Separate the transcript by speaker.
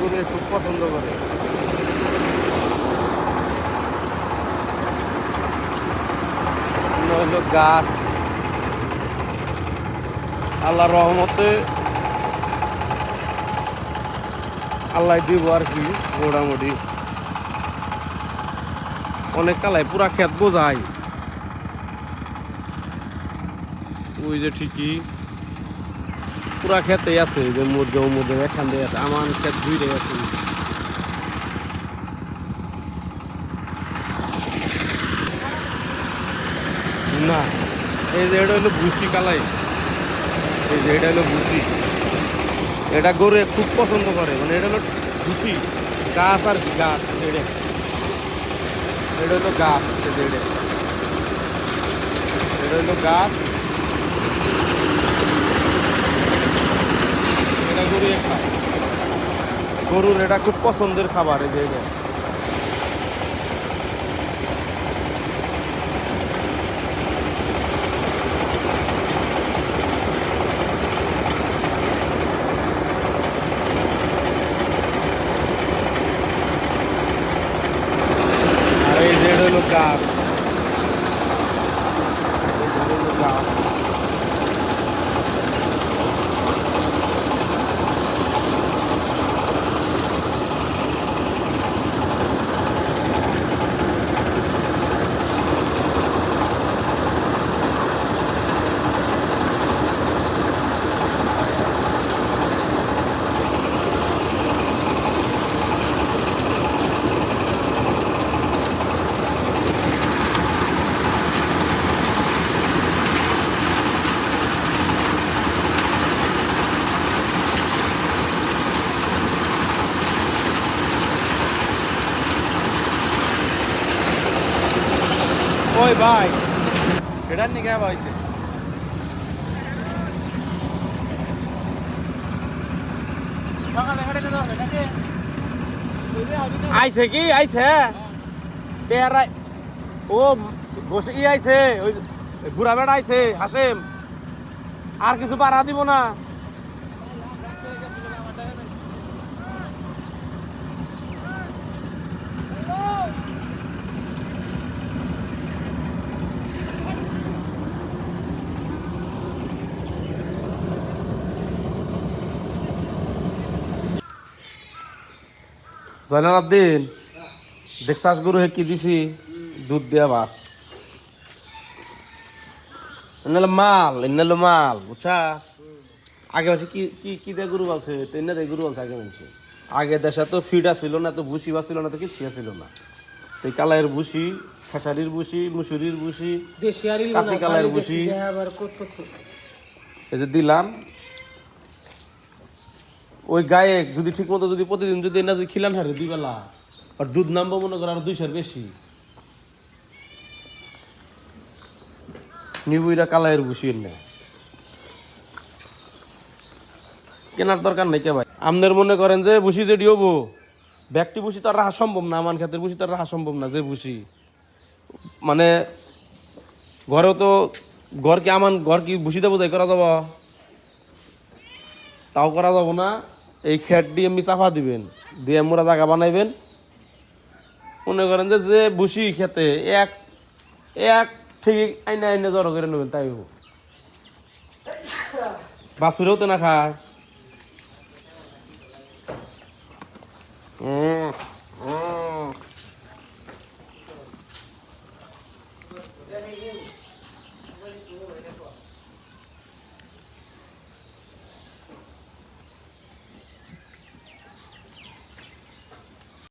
Speaker 1: গরু খুব পছন্দ করে। হলো গাছ। আল্লাহ রহমতে আল্লাহ দিব আর কি, মোটামুটি। অনেক কালাই পুরা খেত বোঝাই ওই যে ঠিকই। পুরা খেতে আছে যে মুরগে মুরগে এখান দিয়ে আছে, আমার খেত দুইটাই আছে। না, এই যে এটা হলো ভুসি কালাই। এই যে এটা হলো ভুসি। এটা গরু খুব পছন্দ করে মানে এটা হলো ভুসি, গাছ আর কি, গাছ এটা এটা হলো গাছ এটা হলো গাছ গরুর এটা খুব পছন্দের খাবার এই যে আর এই যে হলো গাছ এই যে এটা হলো গাছ ওই ভাই। এটার নিকে ভাইছে আইছে কি? আইছে? পেয়ারাই ও, বসে ই আইছে। ওই বুড়া বেড়া আইছে, হাসেম। আর কিছু বাড়া দিব না। জয়নাল আব্দিন দেখছাস গরু হে কি দিছি? দুধ দেয়া ভাত এনালো মাল এনালো মাল বুঝছা আগে কি কি কি দিয়ে গরু বলছে? তেনে দিয়ে গরু বলছে আগে আগে দেশে তো ফিডা ছিল না তো ভুসি ছিল না তো কিছু ছিল না। সেই কালাইয়ের ভুসি খেসারির ভুসি মুসুরির ভুসি কাতি কালারের ভুসি। এই যে দিলাম ওই গায়ে যদি ঠিক মতো যদি প্রতিদিন যদি না যদি খিলান হারে দুই বেলা, আর দুধ নামবো মনে করো আর দুইশোর বেশি। নিবুইরা কালাইয়ের বসিয়ে না কেনার দরকার নাই কে ভাই? আমনের মনে করেন যে বুসি যে ডিওবো ব্যক্তি বুসি তো আর রাখা সম্ভব না, আমার ক্ষেত্রে বুসি তো আর রাখা সম্ভব না যে বুসি মানে ঘরেও তো ঘর কি আমান ঘর কি বুসিতে বোঝাই করা যাব? তাও করা যাব না। এই খেট দিয়ে এমনি চাফা দিবেন, দিয়ে মোরা জায়গা বানাইবেন। মনে করেন যে যে বসি খেতে, এক এক ঠিক আইনে আইনে জড়ো করে নেবেন, তাই বাসুরেও তো না খায়।